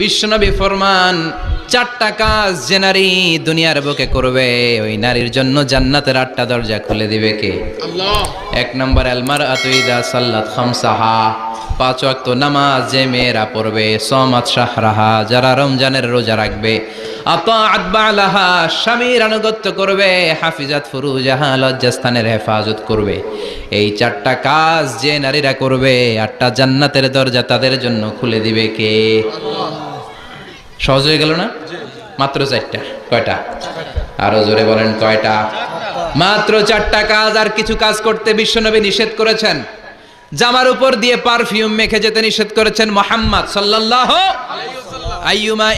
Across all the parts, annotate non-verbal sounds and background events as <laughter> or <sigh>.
বিশ্বনবী ফরমান চারটা কাজ যে নারী দুনিয়ার বুকে করবে ওই নারীর জন্য জান্নাতের আটটা দরজা খুলে দিবে কে? এক নম্বর আলমার আতুইদা সাল্লাত খামসাহা। পাঁচ ওয়াক্ত নামাজ যে মেয়েরা পড়বে সমাত শাহরাহা, যারা রমজানের রোজা রাখবে। আতাআত বালাহা, স্বামীর আনুগত্য করবে, হাফিজাত ফুরুজাহা হেফাজত করবে। এই চারটা কাজ যে নারীরা করবে জান্নাতের দরজা তাদের জন্য খুলে দিবে কে? সহজ হয়ে গেল না? মাত্র চারটা, কয়টা? আরও জোরে বলেন কয়টা? মাত্র চারটা কাজ আর কিছু কাজ করতে বিশ্বনবী নিষেধ করেছেন। জামার উপর দিয়ে পারফিউম মেখে যেতে নিষেধ করেছেন মোহাম্মদ সাল্লাল্লাহু আইয়ুমা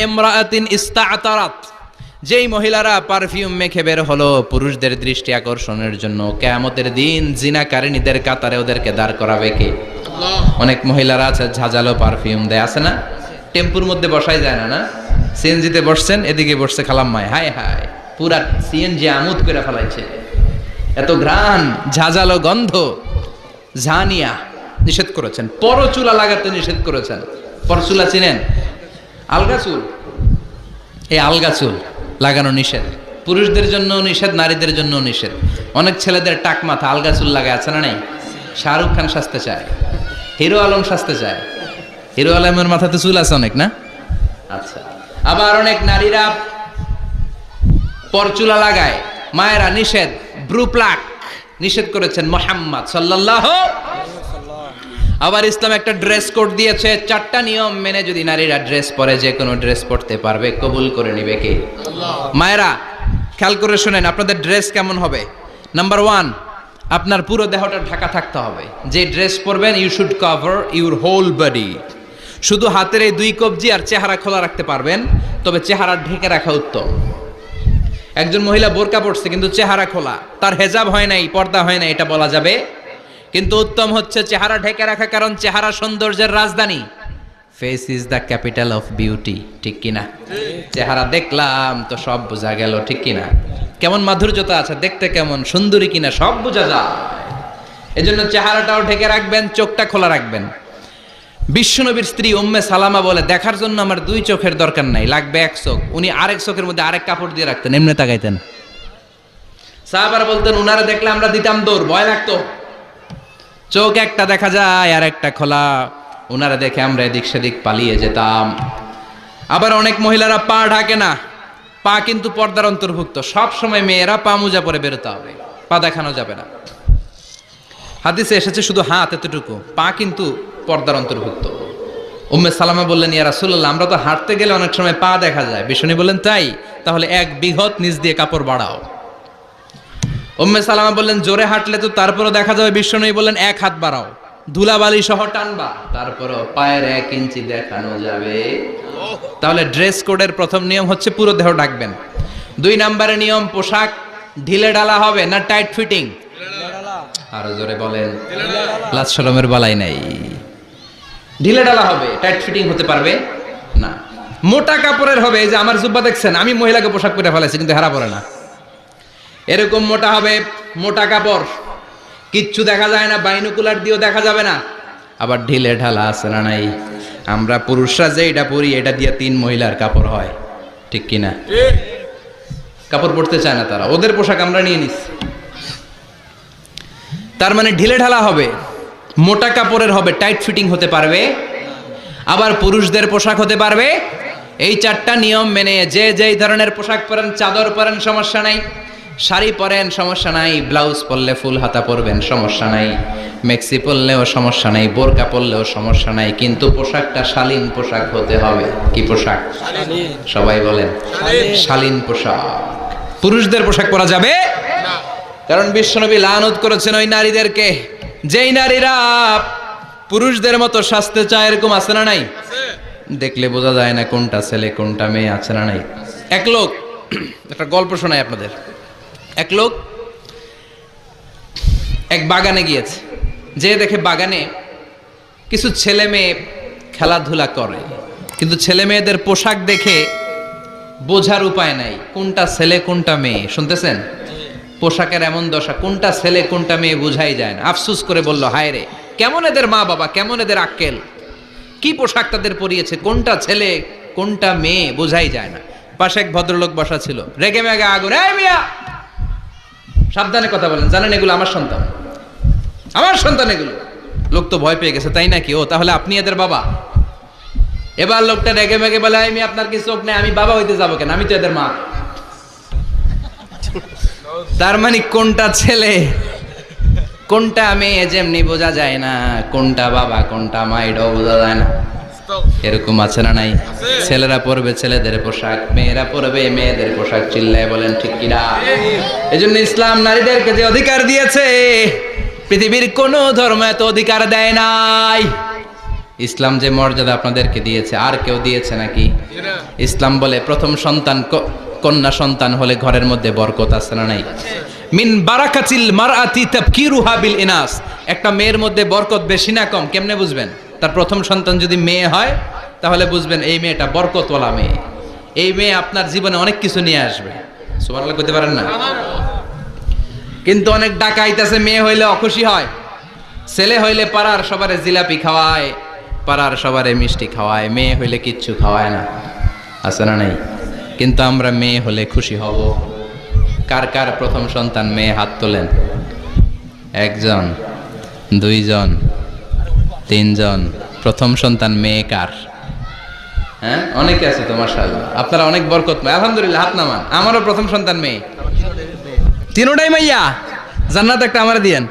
ইস্তাআতারাত। যেই মহিলারা পারফিউম মেখে বের হলো পুরুষদের দৃষ্টি আকর্ষণের জন্য কেয়ামতের দিন জিনাকারিনীদের কাতারে ওদেরকে দাঁড় করাবে কে? অনেক মহিলারা আছে ঝাঁঝালো পারফিউম দেয় আছে না? টেম্পুর মধ্যে বসাই যায় না না? সিএনজিতে বসছেন এদিকে বসছে খালাম্মায় হায় হায় পুরা সিএনজি আমোদ করে ফেলাইছে। এত ঘ্রাণ ঝাঁঝালো গন্ধ। ঝানিয়া নিষেধ করেছেন। পরচুলা লাগাতে নিষেধ করেছেন। পরচুলা চিনেন? আলগা চুল। এই আলগা চুল, লাগানো নিষেধ। পুরুষদের জন্য নিষেধ, নারীদের জন্য নিষেধ। অনেক ছেলেদের টাক মাথা, আলগা চুল লাগায়, আছে না নাই? শাহরুখ খান সাজতে চায়। হিরো আলম সাজতে চায়। হিরো আলমের মাথাতে চুল আছে অনেক, না? আচ্ছা। আবার অনেক নারীরা পরচুলা লাগায়। মায়েরা নিষেধ, ব্রু প্লাক। নিষেধ করেছেন মোহাম্মদ সাল্লাল্লাহু আবার ইসলাম একটা ড্রেস কোড দিয়েছে, চারটা নিয়ম মেনে যদি নারীরা ড্রেস পরে, যে কোনো ড্রেস পরতে পারবে, কবুল করে নিবে কে? মায়েরা, খেয়াল করে শোনেন, আপনাদের ড্রেস কেমন হবে? নাম্বার ওয়ান আপনার পুরো দেহটা ঢাকা থাকতে হবে। যে ড্রেস পরবেন you should cover your whole body শুধু হাতের এই দুই কবজি আর চেহারা খোলা রাখতে পারবেন, তবে চেহারা ঢেকে রাখা উত্তম। একজন মহিলা বোরকা পড়ছে কিন্তু চেহারা খোলা। তার হেজাব হয় নাই, পর্দা হয় না এটা বলা যাবে। কিন্তু উত্তম হচ্ছে চেহারা ঢেকে রাখা, কারণ চেহারা সৌন্দর্যের রাজধানী। Face is the capital of beauty ঠিক কিনা? চেহারা দেখলাম তো সব বোঝা গেল, ঠিক কিনা? কেমন মাধুর্যতা আছে, দেখতে কেমন, সুন্দরী কিনা, সব বোঝা যায়। এজন্য চেহারাটাও ঢেকে রাখবেন, চোখটা খোলা রাখবেন। বিশ্বনবীর স্ত্রী উম্মে সালামা বলে, দেখার জন্য আমার দুই চোখের দরকার নাই, লাগবে এক চোখ। উনি আরেক চোখের মধ্যে আরেক কাপড় দিয়ে রাখতেন, এমনি তাকাইতেন। সাহাবারা বলতেন, উনারা দেখলে আমরা দিতাম দৌড়, ভয় লাগতো। চোখ একটা দেখা যায়, আর একটা খোলা। ওনারা দেখে আমরা এদিক সেদিক পালিয়ে যেতাম। আবার অনেক মহিলারা পা ঢাকে না, পা কিন্তু পর্দার অন্তর্ভুক্ত। সব সময় মেয়েরা পা মোজা পরে বেরোতে হবে, পা দেখানো যাবে না। হাদিসে এসেছে শুধু হাত এতটুকু, পা কিন্তু পর্দার অন্তর্ভুক্ত। উম্মে সালামা বললেন ইয়া রাসূলুল্লাহ আমরা তো হাঁটতে গেলে অনেক সময় পা দেখা যায়। বিষ্ণু বললেন তাই? তাহলে এক বিঘত নিচ দিয়ে কাপড় বাড়াও। উম্মে সালামা বললেন জোরে হাঁটলে তো তারপরও দেখা যাবে। বিশ্বনবী বললেন এক হাত বাড়াও। ধুলাবালি সহ টানবা তারপরও পায়ের এক ইঞ্চি দেখানো যাবে। তাহলে ড্রেস কোডের প্রথম নিয়ম হচ্ছে পুরো দেহ ডাকবেন দুই নম্বরে নিয়ম পোশাক ঢিলে ডালা হবে না টাইট ফিটিং? আরও জোরে বলেন লাজ শরমের বালাই নাই। ঢিলে ডালা হবে টাইট ফিটিং হতে পারবে? না। মোটা কাপড়ের হবে যে আমার জুব্বা দেখছেন, আমি মহিলাকে পোশাক পরে ফেলাইছি, কিন্তু হেরা পরে না। এরকম মোটা হবে, মোটা কাপড়। কিচ্ছু দেখা যায় না, বাইনোকুলার দিয়েও দেখা যাবে না। আবার ঢিলে ঢালা আছে না নাই? আমরা পুরুষরা যে এটা পরি, এটা দিয়ে তিন মহিলার কাপড় হয়। ঠিক কিনা? কাপড় পরতে চায় না তারা। ওদের পোশাক আমরা নিয়ে নিচ্ছি। তার মানে ঢিলে ঢালা হবে। মোটা কাপড়ের হবে টাইট ফিটিং হতে পারবে। আবার পুরুষদের পোশাক হতে পারবে। এই চারটা নিয়ম মেনে যে যেই ধরনের পোশাক পরেন চাদর পরেন সমস্যা নাই। শাড়ি পরেন সমস্যা নাই। ব্লাউজ পরলে ফুল হাতা পরবেন সমস্যা নাই। মেক্সি পরলেও সমস্যা নাই বোরকা পরলেও সমস্যা নাই। কিন্তু পোশাকটা শালীন পোশাক হতে হবে। কি পোশাক? সবাই বলেন শালীন। পোশাক। পুরুষদের পোশাক পরা যাবে? কারণ বিশ্বনবী লানত করেছেন ওই নারীদেরকে। যেই নারীরা পুরুষদের মতো স্বাস্থ্য চায় এরকম আছে না নাই? দেখলে বোঝা যায় না কোনটা ছেলে কোনটা মেয়ে আছে না নাই। এক লোক <clears throat> একটা গল্প শোনাই আপনাদের। এক লোক এক বাগানে গিয়েছে। যে দেখে বাগানে কিছু ছেলে মেয়ে খেলাধুলা করে। কিন্তু ছেলে মেয়েদের পোশাক দেখে বোঝার উপায় নাই কোনটা ছেলে কোনটা মেয়ে। শুনতেছেন? পোশাকের এমন দশা, কোনটা ছেলে, কোনটা মেয়ে বোঝাই যায় না। আফসুস করে বলল, হায় রে, কেমন এদের মা বাবা, কেমন এদের আক্কেল? কি পোশাক তাদের পরিয়েছে, কোনটা ছেলে, কোনটা মেয়ে বোঝাই যায় না। পাশে এক ভদ্রলোক বসা ছিল। রেগে মেগে আগুন মিয়া! সাবধানে কথা বলেন, জানেন এগুলো আমার সন্তান। আমার সন্তান এগুলো। লোক তো ভয় পেয়ে গেছে, তাই নাকি? ও, তাহলে আপনি এদের বাবা? এবার লোকটা রেগে মেগে বলে আমি আপনার কি চোখ নেই? আমি বাবা হইতে যাব কেন? আমি তো এদের মা। তার মানে কোনটা ছেলে? কোনটা মেয়ে যেমনি বোঝা যায় না কোনটা বাবা কোনটা মা এটাও বোঝা যায় না। এরকম আছে না নাই? ছেলেরা পরবে ছেলেদের পোশাক মেয়েরা পরবে মেয়েদের পোশাক চিল্লায় বলেন ঠিক কিনা এই জন্য ইসলাম নারীদেরকে যে অধিকার দিয়েছে পৃথিবীর কোন ধর্ম এত অধিকার দেয় নাই। ইসলাম যে মর্যাদা আপনাদেরকে দিয়েছে আর কেউ দিয়েছে নাকি? ইসলাম বলে প্রথম সন্তান ক- কন্যা সন্তান হলে ঘরের মধ্যে বরকত আছে না নাই? মিন বারাকাতিল মারআতি তাবকিরুহা বিল ইনাস। একটা মেয়ের মধ্যে বরকত বেশি না কম, কেমনে বুঝবেন? তার প্রথম সন্তান যদি মেয়ে হয়, তাহলে বুঝবেন এই মেয়েটা বরকতওয়ালা মেয়ে। এই মেয়ে আপনার জীবনে অনেক কিছু নিয়ে আসবে। সুবহানাল্লাহ করতে পারেন না? কিন্তু অনেক ডাকাইতেছে মেয়ে হইলে অখুশি হয়। ছেলে হইলে পাড়ার সবারে জিলাপি খাওয়ায়, পাড়ার সবারে মিষ্টি খাওয়ায়, মেয়ে হইলে কিচ্ছু খাওয়ায় না। আছে না নাই? কিন্তু আমরা মেয়ে হলে খুশি হব। কার কার প্রথম সন্তান মেয়ে হাত তোলেন? একজন, দুইজন, তিনজন। প্রথম সন্তান মেয়ে কার? হ্যাঁ অনেকে আছে তো, মাশাআল্লাহ। আপনারা অনেক বরকত আলহামদুলিল্লাহ, হাত নামান। আমারও প্রথম সন্তান মেয়ে। তিনোটাই মাইয়া? জান্নাত একটা আমার দিয়েন।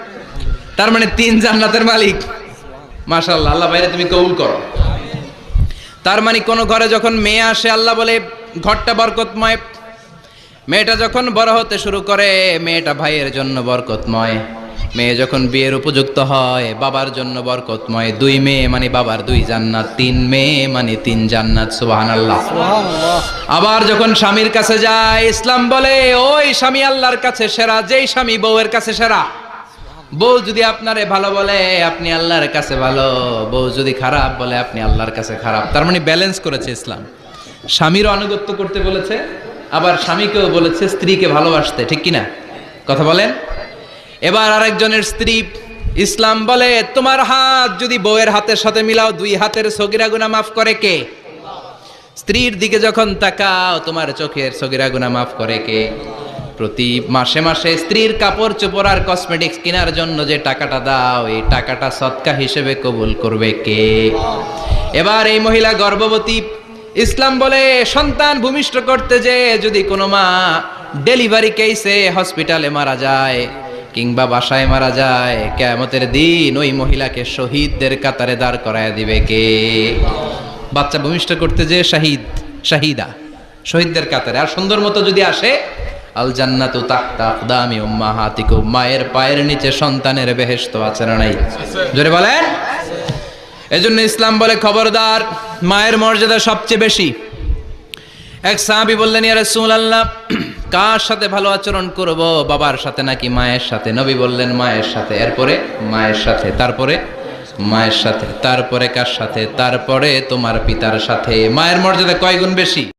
তার মানে তিন জান্নাতের মালিক। মাশাল্লাহ আল্লাহ বাইরে তুমি কবুল করো। তার মানে কোন ঘরে যখন মেয়ে আসে, আল্লাহ বলে ঘরটা বরকতময়। মেয়েটা যখন বড় হতে শুরু করে মেয়েটা ভাইয়ের জন্য বরকতময়। মেয়ে যখন বিয়ের উপযুক্ত হয় বাবার জন্য বরকতময়। দুই মেয়ে মানে বাবার দুই জান্নাত তিন মেয়ে মানে তিন জান্নাত সুবহানাল্লাহ। আবার যখন স্বামীর কাছে যায় ইসলাম বলে ওই স্বামী আল্লাহর কাছে সেরা যেই স্বামী বউয়ের কাছে সেরা। বউ যদি আপনারে ভালো বলে আপনি আল্লাহর কাছে ভালো। বউ যদি খারাপ বলে আপনি আল্লাহর কাছে খারাপ। তার মানে ব্যালেন্স করেছে ইসলাম। স্বামীরও আনুগত্য করতে বলেছে, আবার স্বামীকেও বলেছে স্ত্রীকে ভালোবাসতে, ঠিক কিনা? কথা বলেন? এবার আরেকজনের স্ত্রী, ইসলাম বলে, তোমার হাত যদি বউয়ের হাতের সাথে মিলাও, দুই হাতের সগিরা গুনা মাফ করে কে? স্ত্রীর দিকে যখন তাকাও, তোমার চোখের সগিরা গুনা মাফ করে কে? প্রতি মাসে মাসে স্ত্রীর কাপড় চোপড় আর কসমেটিক্স কেনার জন্য যে টাকাটা দাও, এই টাকাটা সৎকা হিসেবে কবুল করবে কে? এবার এই মহিলা গর্ভবতী ইসলাম বলে সন্তান ভূমিষ্ঠ করতে যে যদি কোনো মা ডেলিভারি কেসে হসপিটালে মারা যায় কিংবা বাসায় মারা যায়, কেয়ামতের দিন ওই মহিলাকে শহীদদের কাতারে দাঁড় করায় দিবে কে? বাচ্চা ভূমিষ্ঠ করতে যে শাহিদ, শাহিদা শহীদদের কাতারে। আর সুন্দর মতো যদি আসে, আল জান্নাতু তাহতা আকদামি উম্মাহাতিকুম। মায়ের পায়ের নিচে সন্তানের বেহেশত আছে না নাই? জোরে বলেন। এজন্য ইসলাম বলে খবরদার মায়ের মর্যাদা সবচেয়ে বেশি। এক সাহাবি বললেন, ইয়া রাসূলুল্লাহ, কার সাথে ভালো আচরণ করব? বাবার সাথে নাকি মায়ের সাথে? নবী বললেন, মায়ের সাথে। এরপরে, মায়ের সাথে। তারপরে, মায়ের সাথে। তারপরে, কার সাথে? তারপরে, তোমার পিতার সাথে। মায়ের মর্যাদা কয় গুণ বেশি?